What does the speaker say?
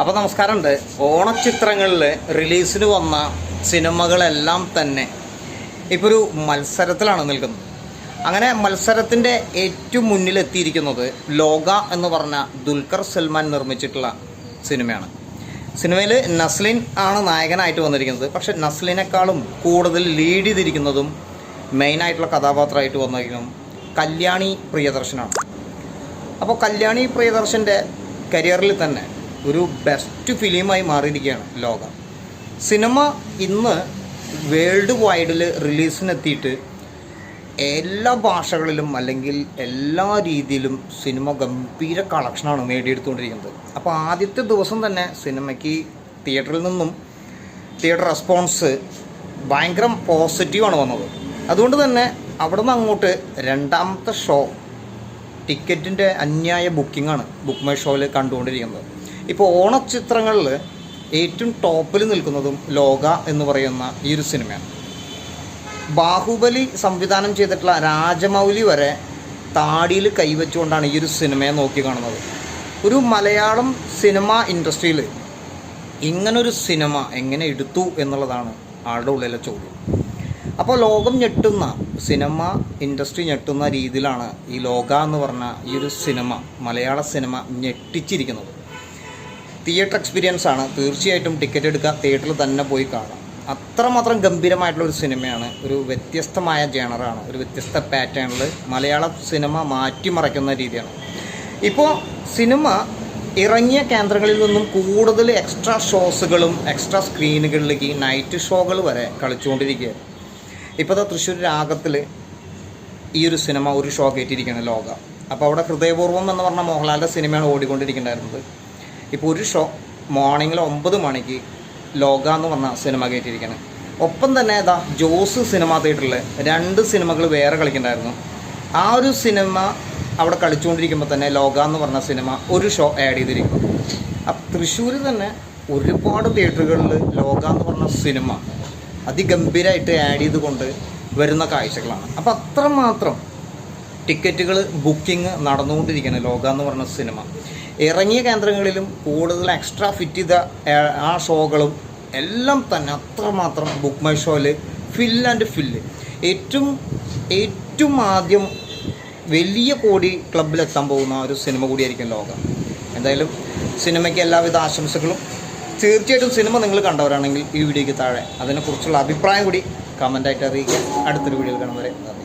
അപ്പോൾ നമസ്കാരമുണ്ട്. ഓണച്ചിത്രങ്ങളിൽ റിലീസിന് വന്ന സിനിമകളെല്ലാം തന്നെ ഇപ്പോൾ ഒരു മത്സരത്തിലാണ് നിൽക്കുന്നത്. അങ്ങനെ മത്സരത്തിന്റെ ഏറ്റവും മുന്നിലെത്തിയിരിക്കുന്നത് ലോക എന്ന് പറഞ്ഞ ദുൽഖർ സൽമാൻ നിർമ്മിച്ചിട്ടുള്ള സിനിമയാണ്. സിനിമയിൽ നസ്ലിൻ ആണ് നായകനായിട്ട് വന്നിരിക്കുന്നത്. പക്ഷേ നസ്ലിനേക്കാളും കൂടുതൽ ലീഡ് ചെയ്തിരിക്കുന്നതും മെയിനായിട്ടുള്ള കഥാപാത്രമായിട്ട് വന്നിരിക്കുന്നതും കല്യാണി പ്രിയദർശനാണ്. അപ്പോൾ കല്യാണി പ്രിയദർശന്റെ കരിയറിൽ തന്നെ ഒരു ബെസ്റ്റ് ഫിലിമായി മാറിയിരിക്കുകയാണ് ലോകം. സിനിമ ഇന്ന് വേൾഡ് വൈഡിൽ റിലീസിനെത്തിയിട്ട് എല്ലാ ഭാഷകളിലും അല്ലെങ്കിൽ എല്ലാ രീതിയിലും സിനിമ ഗംഭീര കളക്ഷനാണ് നേടിയെടുത്തുകൊണ്ടിരിക്കുന്നത്. അപ്പോൾ ആദ്യത്തെ ദിവസം തന്നെ സിനിമയ്ക്ക് തിയേറ്ററിൽ നിന്നും തിയേറ്റർ റെസ്പോൺസ് ഭയങ്കര പോസിറ്റീവാണ് വന്നത്. അതുകൊണ്ട് തന്നെ അവിടെ നിന്ന് അങ്ങോട്ട് രണ്ടാമത്തെ ഷോ ടിക്കറ്റിന്റെ അന്യായ ബുക്കിംഗാണ് ബുക്ക് മൈ ഷോയിൽ കണ്ടുകൊണ്ടിരിക്കുന്നത്. ഇപ്പോൾ ഓണച്ചിത്രങ്ങളിൽ ഏറ്റവും ടോപ്പിൽ നിൽക്കുന്നതും ലോക എന്ന് പറയുന്ന ഈ ഒരു സിനിമയാണ്. ബാഹുബലി സംവിധാനം ചെയ്തിട്ടുള്ള രാജമൗലി വരെ താടിയിൽ കൈവച്ചുകൊണ്ടാണ് ഈ ഒരു സിനിമയെ നോക്കി കാണുന്നത്. ഒരു മലയാളം സിനിമ ഇൻഡസ്ട്രിയിൽ ഇങ്ങനൊരു സിനിമ എങ്ങനെ എടുത്തു എന്നുള്ളതാണ് ആളുടെ ഉള്ളിലെ ചോദ്യം. അപ്പോൾ ലോകം ഞെട്ടുന്ന സിനിമ ഇൻഡസ്ട്രി ഞെട്ടുന്ന രീതിയിലാണ് ഈ ലോക എന്ന് പറഞ്ഞ ഈ ഒരു സിനിമ മലയാള സിനിമ ഞെട്ടിച്ചിരിക്കുന്നത്. തിയേറ്റർ എക്സ്പീരിയൻസ് ആണ്. തീർച്ചയായിട്ടും ടിക്കറ്റ് എടുക്കുക തിയേറ്ററിൽ തന്നെ പോയി കാണാം. അത്രമാത്രം ഗംഭീരമായിട്ടുള്ള ഒരു സിനിമയാണ്. ഒരു വ്യത്യസ്തമായ ജേണറാണ് ഒരു വ്യത്യസ്ത പാറ്റേണിൽ മലയാള സിനിമ മാറ്റിമറയ്ക്കുന്ന രീതിയാണ്. ഇപ്പോൾ സിനിമ ഇറങ്ങിയ കേന്ദ്രങ്ങളിൽ നിന്നും കൂടുതൽ എക്സ്ട്രാ ഷോസുകളും എക്സ്ട്രാ സ്ക്രീനുകളിലേക്ക് നൈറ്റ് ഷോകൾ വരെ കളിച്ചുകൊണ്ടിരിക്കുകയാണ്. ഇപ്പോൾ തൃശ്ശൂർ രാഗത്തിൽ ഈ ഒരു സിനിമ ഒരു ഷോ കയറ്റിയിരിക്കുകയാണ് ലോക. അപ്പോൾ അവിടെ ഹൃദയപൂർവം എന്ന് പറഞ്ഞ മോഹൻലാലിന്റെ സിനിമയാണ് ഓടിക്കൊണ്ടിരിക്കുന്നുണ്ടായിരുന്നത്. ഇപ്പോൾ ഒരു ഷോ മോർണിംഗിൽ ഒമ്പത് മണിക്ക് ലോക എന്ന് പറഞ്ഞ സിനിമ കയറ്റിയിരിക്കുകയാണ് ഒപ്പം തന്നെ ഇതാ ജോസ് സിനിമ തിയേറ്ററിൽ രണ്ട് സിനിമകൾ വേറെ കളിക്കണ്ടായിരുന്നു. ആ ഒരു സിനിമ അവിടെ കളിച്ചുകൊണ്ടിരിക്കുമ്പോൾ തന്നെ ലോക എന്ന് പറഞ്ഞ സിനിമ ഒരു ഷോ ആഡ് ചെയ്തിരിക്കുന്നു. അപ്പം തൃശ്ശൂർ തന്നെ ഒരുപാട് തിയേറ്ററുകളിൽ ലോക എന്ന് പറഞ്ഞ സിനിമ അതിഗംഭീരമായിട്ട് ആഡ് ചെയ്തുകൊണ്ട് വരുന്ന കാഴ്ചകളാണ്. അപ്പം അത്രമാത്രം ടിക്കറ്റുകൾ ബുക്കിംഗ് നടന്നുകൊണ്ടിരിക്കുകയാണ് ലോക എന്ന് പറഞ്ഞ സിനിമ. ഇറങ്ങിയ കേന്ദ്രങ്ങളിലും കൂടുതൽ എക്സ്ട്രാ ഫിറ്റ് ചെയ്ത ആ ഷോകളും എല്ലാം തന്നെ അത്രമാത്രം ബുക്ക് മൈ ഷോയിൽ ഫിൽ ആൻഡ് ഫില്ല് ഏറ്റവും ഏറ്റവും ആദ്യം വലിയ കോടി ക്ലബിലെത്താൻ പോകുന്ന ഒരു സിനിമ കൂടിയായിരിക്കും ലോകം. എന്തായാലും സിനിമയ്ക്ക് എല്ലാവിധ ആശംസകളും. തീർച്ചയായിട്ടും സിനിമ നിങ്ങൾ കണ്ടവരാണെങ്കിൽ ഈ വീഡിയോയ്ക്ക് താഴെ അതിനെക്കുറിച്ചുള്ള അഭിപ്രായം കൂടി കമന്റായിട്ട് അറിയിക്കുക. അടുത്തൊരു വീഡിയോയിൽ കാണുന്നവരെ നന്ദി.